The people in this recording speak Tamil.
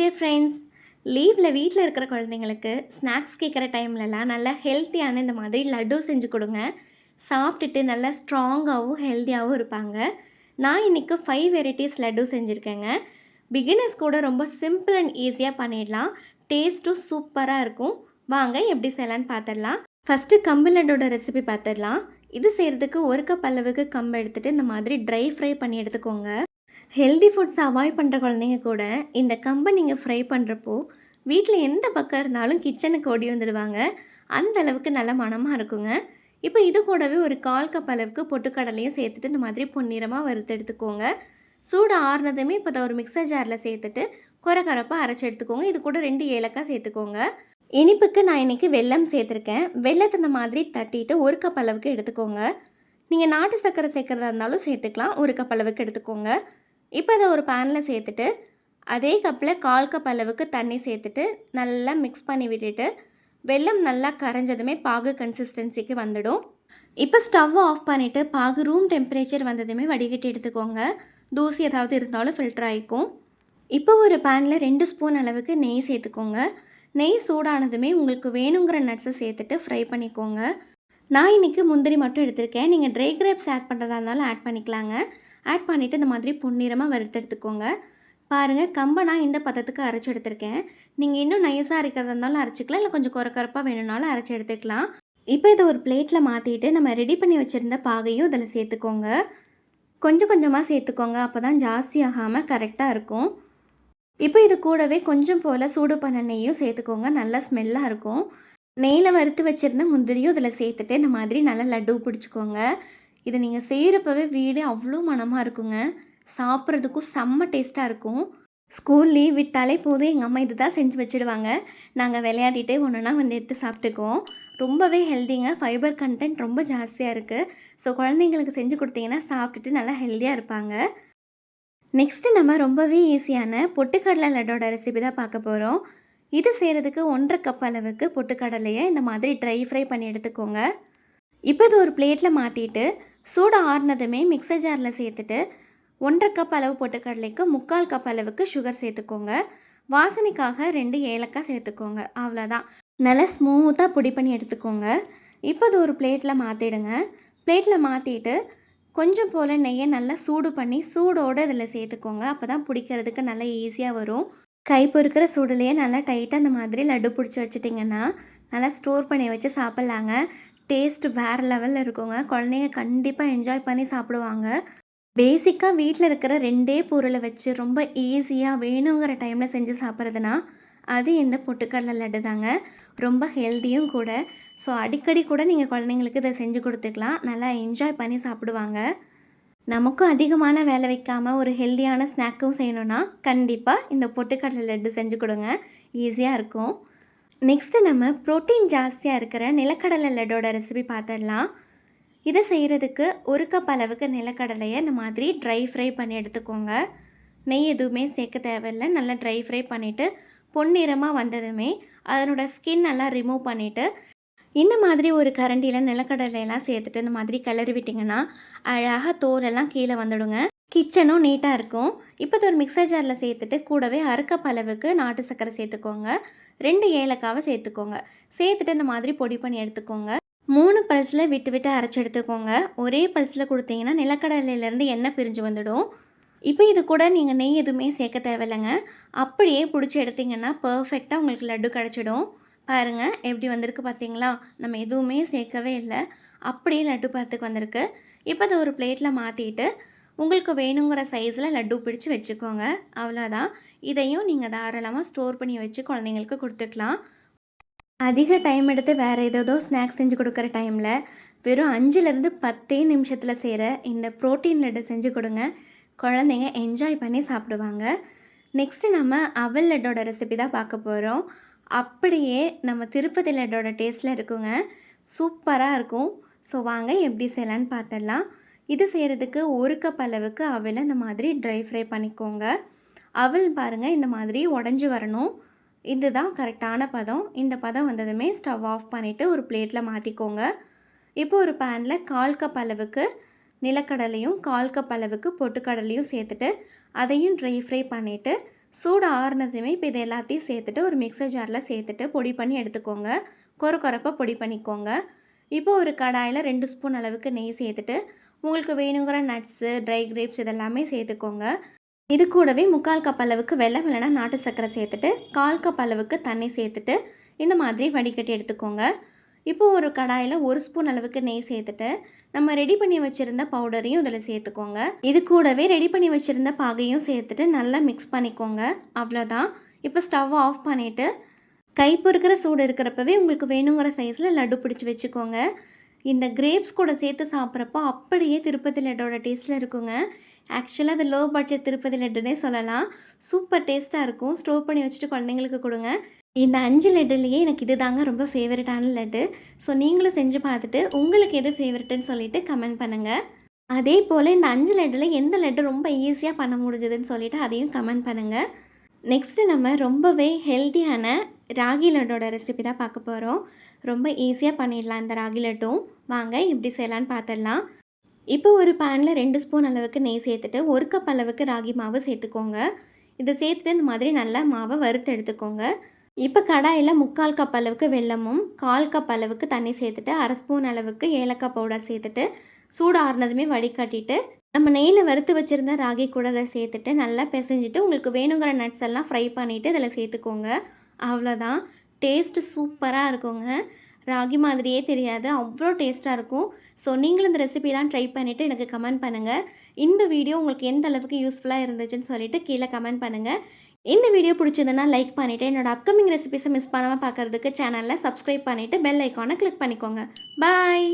மை ஃப்ரெண்ட்ஸ் லீவில் வீட்டில் இருக்கிற குழந்தைங்களுக்கு ஸ்நாக்ஸ் கேட்குற டைம்லலாம் நல்லா ஹெல்த்தியான இந்த மாதிரி லட்டு செஞ்சு கொடுங்க. சாப்பிட்டுட்டு நல்லா ஸ்ட்ராங்காகவும் ஹெல்த்தியாகவும் இருப்பாங்க. நான் இன்றைக்கி ஃபைவ் வெரைட்டிஸ் லட்டு செஞ்சுருக்கேங்க. பிகினர்ஸ் கூட ரொம்ப சிம்பிள் அண்ட் ஈஸியாக பண்ணிடலாம். டேஸ்ட்டும் சூப்பராக இருக்கும். வாங்க எப்படி செய்யலான்னு பார்த்துடலாம் ஃபஸ்ட்டு கம்பு லட்டோட ரெசிபி பார்த்துடலாம் இது செய்கிறதுக்கு ஒரு கப் அளவுக்கு கம்பு எடுத்துகிட்டு இந்த மாதிரி ட்ரை ஃப்ரை பண்ணி எடுத்துக்கோங்க. ஹெல்தி ஃபுட்ஸ் அவாய்ட் பண்ணுற குழந்தைங்க கூட இந்த கம்பை நீங்கள் ஃப்ரை பண்ணுறப்போ வீட்டில் எந்த பக்கம் இருந்தாலும் கிச்சனுக்கு ஓடி வந்துடுவாங்க. அந்த அளவுக்கு நல்ல மணமாக இருக்குங்க. இப்போ இது கூடவே ஒரு கால் கப் அளவுக்கு பொட்டுக்கடலையும் சேர்த்துட்டு இந்த மாதிரி பொன்னிறமாக வறுத்து எடுத்துக்கோங்க. சூடு ஆறுனதுமே இப்போ ஒரு மிக்சர் ஜாரில் சேர்த்துட்டு குறக்கரப்பாக அரைச்சி எடுத்துக்கோங்க. இது கூட ரெண்டு ஏலக்காய் சேர்த்துக்கோங்க. இனிப்புக்கு நான் இன்றைக்கி வெல்லம் சேர்த்துருக்கேன். வெள்ளத்தை இந்த மாதிரி தட்டிட்டு ஒரு கப் அளவுக்கு எடுத்துக்கோங்க. நீங்கள் நாட்டு சர்க்கரை சேர்க்குறதா இருந்தாலும் சேர்த்துக்கலாம். ஒரு கப் அளவுக்கு எடுத்துக்கோங்க. இப்போ அதை ஒரு பேனில் சேர்த்துட்டு அதே கப்பில் கால் கப் அளவுக்கு தண்ணி சேர்த்துட்டு நல்லா மிக்ஸ் பண்ணி விட்டுட்டு வெல்லம் நல்லா கரைஞ்சதுமே பாகு கன்சிஸ்டன்சிக்கு வந்துடும். இப்போ ஸ்டவ் ஆஃப் பண்ணிவிட்டு பாகு ரூம் டெம்பரேச்சர் வந்ததுமே வடிகட்டி எடுத்துக்கோங்க. தூசி ஏதாவது இருந்தாலும் ஃபில்டர் ஆகிக்கும் இப்போ ஒரு பேனில் ரெண்டு ஸ்பூன் அளவுக்கு நெய் சேர்த்துக்கோங்க. நெய் சூடானதுமே உங்களுக்கு வேணுங்கிற நட்ஸை சேர்த்துட்டு ஃப்ரை பண்ணிக்கோங்க. நான் இன்றைக்கி முந்திரி மட்டும் எடுத்திருக்கேன். நீங்கள் ட்ரை கிரேப்ஸ் ஆட் பண்ணுறதா இருந்தாலும் ஆட் பண்ணிக்கலாங்க. ஆட் பண்ணிவிட்டு இந்த மாதிரி பொன்னிறமாக வறுத்தெடுத்துக்கோங்க. பாருங்கள் கம்பை நான் இந்த பதத்துக்கு அரைச்சி எடுத்திருக்கேன். நீங்கள் இன்னும் நைஸாக அரைக்கிறதா இருந்தாலும் அரைச்சிக்கலாம் இல்லை கொஞ்சம் குறக்கறப்பாக வேணும்னாலும் அரைச்சி எடுத்துக்கலாம். இப்போ இதை ஒரு பிளேட்டில் மாற்றிட்டு நம்ம ரெடி பண்ணி வச்சுருந்த பாகையும் இதில் சேர்த்துக்கோங்க. கொஞ்சம் கொஞ்சமாக சேர்த்துக்கோங்க அப்போ தான் ஜாஸ்தி ஆகாமல் கரெக்டாக இருக்கும். இப்போ இது கூடவே கொஞ்சம் போல் சூடு பண்ண நெய்யும் சேர்த்துக்கோங்க நல்லா ஸ்மெல்லாக இருக்கும். நெய்யில் வறுத்து வச்சுருந்த முந்திரியும் இதில் சேர்த்துட்டு இந்த மாதிரி நல்லா லட்டு பிடிச்சிக்கோங்க. இதை நீங்கள் செய்கிறப்பவே வீடு அவ்வளோ மணமாக இருக்குங்க. சாப்பிட்றதுக்கும் செம்ம டேஸ்ட்டாக இருக்கும். ஸ்கூல் லீவ் விட்டாலே போதும். எங்கள் அம்மா இது தான் செஞ்சு வச்சுடுவாங்க. நாங்கள் விளையாடிட்டே ஒன்றுனா வந்து எடுத்து சாப்பிட்டுக்குவோம். ரொம்பவே ஹெல்த்திங்க ஃபைபர் கண்டென்ட் ரொம்ப ஜாஸ்தியாக இருக்குது ஸோ குழந்தைங்களுக்கு செஞ்சு கொடுத்தீங்கன்னா சாப்பிட்டுட்டு நல்லா ஹெல்த்தியாக இருப்பாங்க. நெக்ஸ்ட்டு நம்ம ரொம்பவே ஈஸியான பொட்டுக்கடலை லட்டோட ரெசிபி தான் பார்க்க போகிறோம் இது செய்கிறதுக்கு ஒன்றரை கப் அளவுக்கு பொட்டுக்கடலையை இந்த மாதிரி ட்ரை ஃப்ரை பண்ணி எடுத்துக்கோங்க. இப்போ இது ஒரு பிளேட்டில் மாற்றிட்டு சூடு ஆறுனதுமே மிக்சர் ஜாரில் சேர்த்துட்டு ஒன்றரை கப் அளவு பொட்டுக்கடலைக்கு முக்கால் கப் அளவுக்கு சுகர் சேர்த்துக்கோங்க. வாசனைக்காக ரெண்டு ஏலக்காய் சேர்த்துக்கோங்க. அவ்வளோதான் நல்லா ஸ்மூத்தாக பொடி பண்ணி எடுத்துக்கோங்க. இப்போ அது ஒரு பிளேட்டில் மாற்றிடுங்க பிளேட்டில் மாற்றிட்டு கொஞ்சம் போல் நெய்யை நல்லா சூடு பண்ணி சூடோடு இதில் சேர்த்துக்கோங்க. அப்போ தான் பிடிக்கிறதுக்கு நல்லா ஈஸியாக வரும். கை பொறுக்கிற சூடுலேயே நல்லா டைட்டாக அந்த மாதிரி லட்டு பிடிச்சி வச்சிட்டிங்கன்னா நல்லா ஸ்டோர் பண்ணி வச்சு சாப்பிட்லாங்க. டேஸ்ட் வேறு லெவலில் இருக்குங்க. குழந்தைங்க கண்டிப்பாக என்ஜாய் பண்ணி சாப்பிடுவாங்க. பேசிக்காக வீட்டில் இருக்கிற ரெண்டே பொருளை வச்சு ரொம்ப ஈஸியாக வேணுங்கிற டைமில் செஞ்சு சாப்பிட்றதுனா அது இந்த பொட்டுக்கடலை லட்டு தாங்க. ரொம்ப ஹெல்த்தியும் கூட. ஸோ அடிக்கடி கூட நீங்கள் குழந்தைங்களுக்கு இதை செஞ்சு கொடுத்துக்கலாம். நல்லா என்ஜாய் பண்ணி சாப்பிடுவாங்க. நமக்கும் அதிகமான வேலை வைக்காமல் ஒரு ஹெல்த்தியான ஸ்நாக்கும் செய்யணுன்னா கண்டிப்பாக இந்த பொட்டுக்கடலை லட்டு செஞ்சு கொடுங்க. ஈஸியாக இருக்கும். நெக்ஸ்ட்டு நம்ம ப்ரோட்டீன் ஜாஸ்தியாக இருக்கிற நிலக்கடலை லட்டோட ரெசிபி பார்த்துடலாம் இதை செய்கிறதுக்கு ஒரு கப் அளவுக்கு நிலக்கடலையை இந்த மாதிரி ட்ரை ஃப்ரை பண்ணி எடுத்துக்கோங்க. நெய் எதுவுமே சேர்க்க தேவையில்லை. நல்லா ட்ரை ஃப்ரை பண்ணிவிட்டு பொன்னிறமாக வந்ததுமே அதனோட ஸ்கின் நல்லா ரிமூவ் பண்ணிவிட்டு இந்த மாதிரி ஒரு கரண்டியில் நிலக்கடலையெல்லாம் சேர்த்துட்டு இந்த மாதிரி கிளறி விட்டிங்கன்னா அழகாக தோலெல்லாம் கீழே வந்துடுங்க. கிச்சனும் நீட்டாக இருக்கும். இப்போ இது ஒரு மிக்சர் ஜாரில் சேர்த்துட்டு கூடவே அறுக்கப்பளவுக்கு நாட்டு சர்க்கரை சேர்த்துக்கோங்க. ரெண்டு ஏலக்காவை சேர்த்துக்கோங்க. சேர்த்துட்டு இந்த மாதிரி பொடி பண்ணி எடுத்துக்கோங்க. மூணு பல்ஸில் விட்டு விட்டு அரைச்சி எடுத்துக்கோங்க. ஒரே பல்ஸில் கொடுத்தீங்கன்னா நிலக்கடலையிலேருந்து எண்ணெய் பிரிஞ்சு வந்துடும். இப்போ இது கூட நீங்கள் நெய் எதுவுமே சேர்க்க தேவையில்லைங்க. அப்படியே பிடிச்சி எடுத்திங்கன்னா பர்ஃபெக்டாக உங்களுக்கு லட்டு கிடச்சிடும். பாருங்கள் எப்படி வந்திருக்கு பார்த்தீங்களா? நம்ம எதுவுமே சேர்க்கவே இல்லை. அப்படியே லட்டு பார்த்துக்கு வந்திருக்கு. இப்போ அதை ஒரு பிளேட்டில் மாற்றிட்டு உங்களுக்கு வேணுங்கிற சைஸில் லட்டு பிடிச்சி வச்சுக்கோங்க. அவ்வளோதான் இதையும் நீங்கள் தாராளமாக ஸ்டோர் பண்ணி வச்சு குழந்தைங்களுக்கு கொடுத்துக்கலாம். அதிக டைம் எடுத்து வேறு ஏதோ ஸ்நாக்ஸ் செஞ்சு கொடுக்குற டைமில் வெறும் அஞ்சுலேருந்து பத்தே நிமிஷத்தில் செய்கிற இந்த ப்ரோட்டீன் லட்டு செஞ்சு கொடுங்க. குழந்தைங்க என்ஜாய் பண்ணி சாப்பிடுவாங்க. நெக்ஸ்ட்டு நம்ம அவல் லட்டோட ரெசிபி தான் பார்க்க போகிறோம் அப்படியே நம்ம திருப்பதி லட்டோட டேஸ்ட்டில் இருக்குங்க. சூப்பராக இருக்கும். ஸோ வாங்க எப்படி செய்யலான்னு பார்த்துடலாம். இது செய்கிறதுக்கு ஒரு கப் அளவுக்கு அவலை இந்த மாதிரி ட்ரை ஃப்ரை பண்ணிக்கோங்க. அவல் பாருங்கள் இந்த மாதிரி உடஞ்சி வரணும். இதுதான் கரெக்டான பதம். இந்த பதம் வந்ததுமே ஸ்டவ் ஆஃப் பண்ணிவிட்டு ஒரு பிளேட்டில் மாற்றிக்கோங்க இப்போ ஒரு பேனில் கால் கப் அளவுக்கு நிலக்கடலையும் கால் கப் அளவுக்கு பொட்டுக்கடலையும் சேர்த்துட்டு அதையும் ட்ரை ஃப்ரை பண்ணிவிட்டு சூடு ஆறுனதுமே இப்போ இது எல்லாத்தையும் சேர்த்துட்டு ஒரு மிக்சர் ஜாரில் சேர்த்துட்டு பொடி பண்ணி எடுத்துக்கோங்க. கொர கொரப்பாக பொடி பண்ணிக்கோங்க. இப்போ ஒரு கடாயில் ரெண்டு ஸ்பூன் அளவுக்கு நெய் சேர்த்துட்டு உங்களுக்கு வேணுங்கிற நட்ஸு ட்ரை கிரேப்ஸ் இதெல்லாமே சேர்த்துக்கோங்க. இது கூடவே முக்கால் கப் அளவுக்கு வெள்ளம் இல்லைனா நாட்டு சர்க்கரை சேர்த்துட்டு கால் கப் அளவுக்கு தண்ணி சேர்த்துட்டு இந்த மாதிரி வடிகட்டி எடுத்துக்கோங்க. இப்போது ஒரு கடாயில் ஒரு ஸ்பூன் அளவுக்கு நெய் சேர்த்துட்டு நம்ம ரெடி பண்ணி வச்சுருந்த பவுடரையும் இதில் சேர்த்துக்கோங்க. இது கூடவே ரெடி பண்ணி வச்சுருந்த பாகையும் சேர்த்துட்டு நல்லா மிக்ஸ் பண்ணிக்கோங்க. அவ்வளோதான் இப்போ ஸ்டவ் ஆஃப் பண்ணிவிட்டு கைப்பு இருக்கிற சூடு இருக்கிறப்பவே உங்களுக்கு வேணுங்கிற சைஸில் லட்டு பிடிச்சி வச்சுக்கோங்க. இந்த கிரேப்ஸ் கூட சேர்த்து சாப்பிட்றப்போ அப்படியே திருப்பதி லட்டோட டேஸ்ட்டில் இருக்குங்க. ஆக்சுவலாக அது லோ பட்ஜெட் திருப்பதி லட்டுன்னே சொல்லலாம். சூப்பர் டேஸ்ட்டாக இருக்கும். ஸ்டோர் பண்ணி வச்சுட்டு குழந்தைங்களுக்கு கொடுங்க. இந்த அஞ்சு லட்டுலேயே எனக்கு இது தாங்க ரொம்ப ஃபேவரட்டான லட்டு. ஸோ நீங்களும் செஞ்சு பார்த்துட்டு உங்களுக்கு எது ஃபேவரட்டுன்னு சொல்லிட்டு கமெண்ட் பண்ணுங்கள் அதே போல் இந்த அஞ்சு லட்டில் எந்த லட்டு ரொம்ப ஈஸியாக பண்ண முடிஞ்சதுன்னு சொல்லிவிட்டு அதையும் கமெண்ட் பண்ணுங்கள் நெக்ஸ்ட்டு நம்ம ரொம்பவே ஹெல்த்தியான ராகி லட்டோட ரெசிபி தான் பார்க்க போகிறோம் ரொம்ப ஈஸியாக பண்ணிடலாம் இந்த ராகி லட்டும் வாங்க எப்படி செய்யலான்னு பார்த்துடலாம் இப்போ ஒரு பேனில் ரெண்டு ஸ்பூன் அளவுக்கு நெய் சேர்த்துட்டு ஒரு கப் அளவுக்கு ராகி மாவு சேர்த்துக்கோங்க. இதை சேர்த்துட்டு இந்த மாதிரி நல்லா மாவை வறுத்து எடுத்துக்கோங்க. இப்போ கடாயில் முக்கால் கப் அளவுக்கு வெல்லமும் கால் கப் அளவுக்கு தண்ணி சேர்த்துட்டு அரை ஸ்பூன் அளவுக்கு ஏலக்காய் பவுடர் சேர்த்துட்டு சூடு ஆறுனதுமே வடிகட்டிட்டு நம்ம நெய்யில் வறுத்து வச்சுருந்த ராகி கூட அதை சேர்த்துட்டு நல்லா பிசைஞ்சிட்டு உங்களுக்கு வேணுங்கிற நட்ஸ் எல்லாம் ஃப்ரை பண்ணிவிட்டு இதில் சேர்த்துக்கோங்க. அவ்வளோதான் டேஸ்ட்டு சூப்பராக இருக்குங்க. ராகி மாதிரியே தெரியாது அவ்வளோ டேஸ்ட்டாக இருக்கும். ஸோ நீங்களும் இந்த ரெசிபிலாம் ட்ரை பண்ணிவிட்டு எனக்கு கமெண்ட் பண்ணுங்கள் இந்த வீடியோ உங்களுக்கு எந்த அளவுக்கு யூஸ்ஃபுல்லாக இருந்துச்சுன்னு சொல்லிட்டு கீழே கமெண்ட் பண்ணுங்கள் இந்த வீடியோ பிடிச்சதுன்னா லைக் பண்ணிவிட்டு என்னோடய அப்கமிங் ரெசிபிஸை மிஸ் பண்ணாமல் பார்க்குறதுக்கு சேனலில் சப்ஸ்கிரைப் பண்ணிவிட்டு பெல் ஐக்கானை கிளிக் பண்ணிக்கோங்க. பாய்